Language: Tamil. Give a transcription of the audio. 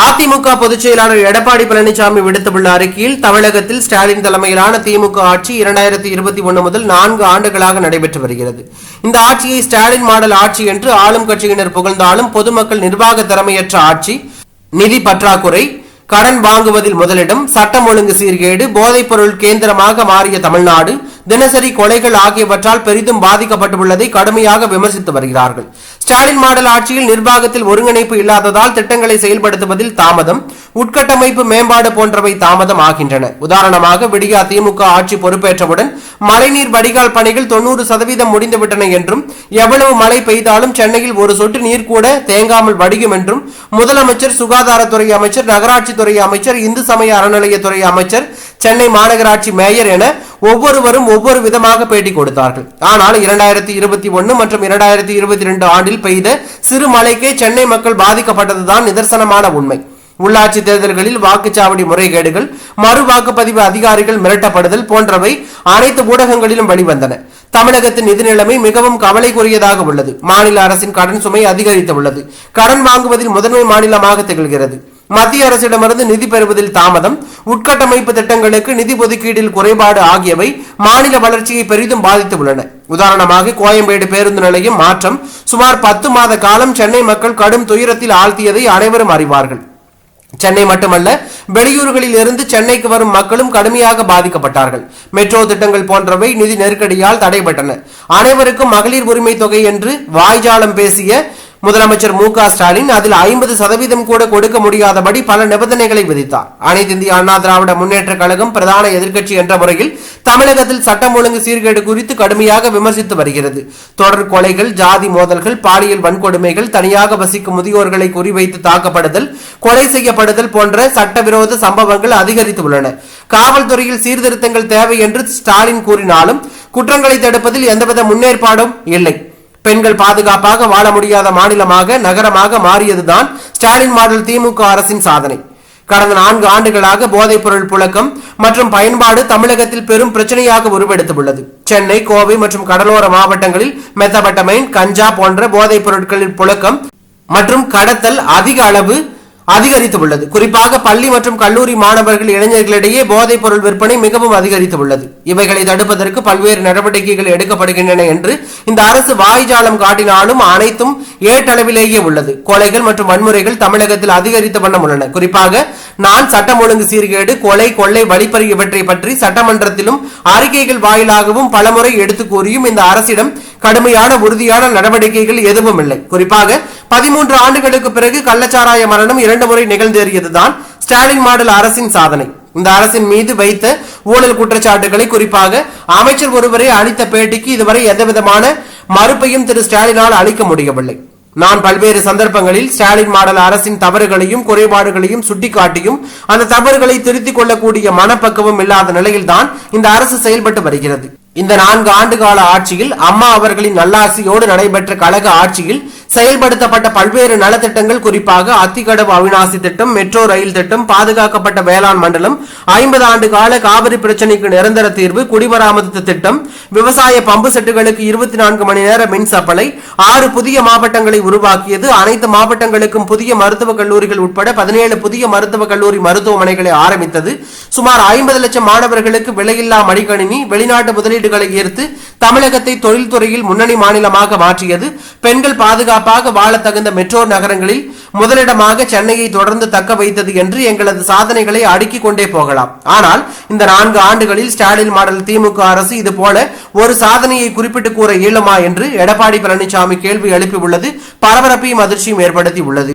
அதிமுக பொதுச் செயலாளர் எடப்பாடி பழனிசாமி விடுத்துள்ள அறிக்கையில் தமிழகத்தில் ஸ்டாலின் தலைமையிலான திமுக ஆட்சி இரண்டாயிரத்தி இருபத்தி ஒன்று முதல் நான்கு ஆண்டுகளாக நடைபெற்று வருகிறது. இந்த ஆட்சியை ஸ்டாலின் மாடல் ஆட்சி என்று ஆளும் கட்சியினர் புகழ்ந்தாலும் பொதுமக்கள் நிர்வாக திறமையற்ற ஆட்சி நிதி பற்றாக்குறை கடன் வாங்குவதில் முதலிடம் சட்டம் ஒழுங்கு சீர்கேடு போதைப் பொருள் கேந்திரமாக மாறிய தமிழ்நாடு தினசரி கொலைகள் ஆகியவற்றால் பெரிதும் பாதிக்கப்பட்டுள்ளதை கடுமையாக விமர்சித்து வருகிறார்கள். ஸ்டாலின் மாடல் ஆட்சியில் நிர்வாகத்தில் ஒருங்கிணைப்பு இல்லாததால் திட்டங்களை செயல்படுத்துவதில் தாமதம் உட்கட்டமைப்பு மேம்பாடு போன்றவை தாமதம் ஆகின்றன. உதாரணமாக விடியா திமுக ஆட்சி பொறுப்பேற்றவுடன் மழைநீர் வடிகால் பணிகள் தொண்ணூறு சதவீதம் முடிந்துவிட்டன என்றும் எவ்வளவு மழை பெய்தாலும் சென்னையில் ஒரு சொட்டு நீர் கூட தேங்காமல் வடியும் என்றும் முதலமைச்சர் சுகாதாரத்துறை அமைச்சர் நகராட்சித்துறை அமைச்சர் இந்து சமய அறநிலையத்துறை அமைச்சர் சென்னை மாநகராட்சி மேயர் என ஒவ்வொருவரும் ஒவ்வொரு விதமாக பேட்டி கொடுத்தார்கள். ஆனால் இரண்டாயிரத்தி இருபத்தி ஒன்னு மற்றும் இரண்டாயிரத்தி இருபத்தி ரெண்டு ஆண்டில் பெய்த சிறு மழைக்கே சென்னை மக்கள் பாதிக்கப்பட்டதுதான் நிதர்சனமான உண்மை. உள்ளாட்சி தேர்தல்களில் வாக்குச்சாவடி முறைகேடுகள் மறு வாக்குப்பதிவு அதிகாரிகள் மிரட்டப்படுதல் போன்றவை அனைத்து ஊடகங்களிலும் வெளிவந்தன. தமிழகத்தின் நிதி நிலைமை மிகவும் கவலைக்குரியதாக உள்ளது. மாநில அரசின் கடன் சுமை அதிகரித்துள்ளது. கடன் வாங்குவதில் முதன்மை மாநிலமாக திகழ்கிறது. மத்திய அரசிடமிருந்து நிதி பெறுவதில் தாமதம் உட்கட்டமைப்பு திட்டங்களுக்கு நிதி ஒதுக்கீட்டில் குறைபாடு ஆகியவை மாநில வளர்ச்சியை பெரிதும் பாதித்துள்ளன. உதாரணமாக கோயம்பேடு பேருந்து நிலையம் மாற்றம் சுமார் பத்து மாத காலம் சென்னை மக்கள் கடும் துயரத்தில் ஆழ்த்தியதை அனைவரும் அறிவார்கள். சென்னை மட்டுமல்ல வெளியூர்களில் இருந்து சென்னைக்கு வரும் மக்களும் கடுமையாக பாதிக்கப்பட்டார்கள். மெட்ரோ திட்டங்கள் போன்றவை நிதி நெருக்கடியால் தடைபட்டன. அனைவருக்கும் மகளிர் உரிமை தொகை என்று வாய்ஜாலம் பேசிய முதலமைச்சர் மு ஸ்டாலின் அதில் ஐம்பது சதவீதம் கூட கொடுக்க முடியாதபடி பல நிபந்தனைகளை விதித்தார். அனைத்து இந்திய அண்ணா திராவிட முன்னேற்ற கழகம் பிரதான எதிர்க்கட்சி என்ற முறையில் தமிழகத்தில் சட்டம் ஒழுங்கு சீர்கேடு குறித்து கடுமையாக விமர்சித்து வருகிறது. தொடர் கொலைகள் ஜாதி மோதல்கள் பாலியல் வன்கொடுமைகள் தனியாக வசிக்கும் முதியோர்களை குறிவைத்து தாக்கப்படுதல் கொலை செய்யப்படுதல் போன்ற சட்டவிரோத சம்பவங்கள் அதிகரித்து உள்ளன. காவல்துறையில் சீர்திருத்தங்கள் தேவை என்று ஸ்டாலின் கூறினாலும் குற்றங்களை தடுப்பதில் எந்தவித முன்னேற்பாடும் இல்லை. பெண்கள் பாதுகாப்பாக வாழ முடியாத மாநிலமாக நகரமாக மாறியதுதான் ஸ்டாலின் மாடல் திமுக அரசின் சாதனை. கடந்த நான்கு ஆண்டுகளாக போதைப் பொருள் புழக்கம் மற்றும் பயன்பாடு தமிழகத்தில் பெரும் பிரச்சனையாக உருவெடுத்துள்ளது. சென்னை கோவை மற்றும் கடலோர மாவட்டங்களில் மெத்தபட்டமைன் கஞ்சா போன்ற போதைப் பொருட்களின் புழக்கம் மற்றும் கடத்தல் அதிக அளவு அதிகரித்துள்ளது. குறிப்பாக பள்ளி மற்றும் கல்லூரி மாணவர்கள் இளைஞர்களிடையே போதைப் பொருள் விற்பனை மிகவும் அதிகரித்துள்ளது. இவைகளை தடுப்பதற்கு பல்வேறு நடவடிக்கைகள் எடுக்கப்படுகின்றன என்று இந்த அரசு வாய்ஜாலம் காட்டினாலும் அனைத்தும் ஏட்டளவிலேயே உள்ளது. கொலைகள் மற்றும் வன்முறைகள் தமிழகத்தில் அதிகரித்த வண்ணம் உள்ளன. குறிப்பாக நான் சட்டம் ஒழுங்கு சீர்கேடு கொலை கொள்ளை வழிப்பறி இவற்றை பற்றி சட்டமன்றத்திலும் அறிக்கைகள் வாயிலாகவும் பலமுறை எடுத்து கூறியும் இந்த அரசிடம் கடுமையான உறுதியான நடவடிக்கைகள் எதுவும் இல்லை குறிப்பாக பதிமூன்று ஆண்டுகளுக்கு பிறகு கள்ளச்சாராய மரணம் இரண்டு முறை நிகழ்ந்தேறியதுதான் ஸ்டாலின் மாடல் அரசின் சாதனை. இந்த அரசின் மீது வைத்த ஊழல் குற்றச்சாட்டுகளை குறிப்பாக அமைச்சர் ஒருவரை அளித்த பேட்டிக்கு இதுவரை எந்தவிதமான மறுப்பையும் திரு ஸ்டாலினால் அளிக்க முடியவில்லை. நான் பல்வேறு சந்தர்ப்பங்களில் ஸ்டாலின் மாடல் அரசின் தவறுகளையும் குறைபாடுகளையும் சுட்டிக்காட்டியும் அந்த தவறுகளை திருத்திக் கொள்ளக்கூடிய மனப்பக்குவம் இல்லாத நிலையில்தான் இந்த அரசு செயல்பட்டு வருகிறது. இந்த நான்கு ஆண்டு கால ஆட்சியில் அம்மா அவர்களின் நல்லாசியோடு நடைபெற்ற கழக ஆட்சியில் செயல்படுத்தப்பட்ட பல்வேறு நலத்திட்டங்கள் குறிப்பாக அத்திக்கடவு அவிநாசி திட்டம் மெட்ரோ ரயில் திட்டம் பாதுகாக்கப்பட்ட வேளாண் மண்டலம் ஐம்பது ஆண்டு கால காவிரி பிரச்சனைக்கு நிரந்தர தீர்வு குடிமராமத்து திட்டம் விவசாய பம்பு செட்டுகளுக்கு இருபத்தி நான்கு மணி நேர மின் சப்ளை ஆறு புதிய மாவட்டங்களை உருவாக்கியது அனைத்து மாவட்டங்களுக்கும் புதிய மருத்துவக் கல்லூரிகள் உட்பட பதினேழு புதிய மருத்துவக் கல்லூரி மருத்துவமனைகளை ஆரம்பித்தது. சுமார் ஐம்பது லட்சம் மாணவர்களுக்கு விலையில்லா மடிக்கணினி வெளிநாட்டு முதலீடுகளை ஈர்த்து தமிழகத்தை தொழில்துறையில் முன்னணி மாநிலமாக மாற்றியது. பெண்கள் பாதுகாப்பாக வாழ தகுந்த மெட்ரோ நகரங்களில் முதலிடமாக சென்னையை தொடர்ந்து தக்க வைத்தது என்று எங்களது சாதனைகளை அடுக்கிக் கொண்டே போகலாம். ஆனால் இந்த நான்கு ஆண்டுகளில் ஸ்டாலின் மாடல் திமுக அரசு இது போல ஒரு சாதனையை குறிப்பிட்டு கூற இயலுமா என்று எடப்பாடி பழனிசாமி கேள்வி எழுப்பியுள்ளது. பரபரப்பையும் அதிர்ச்சியும் ஏற்படுத்தி உள்ளது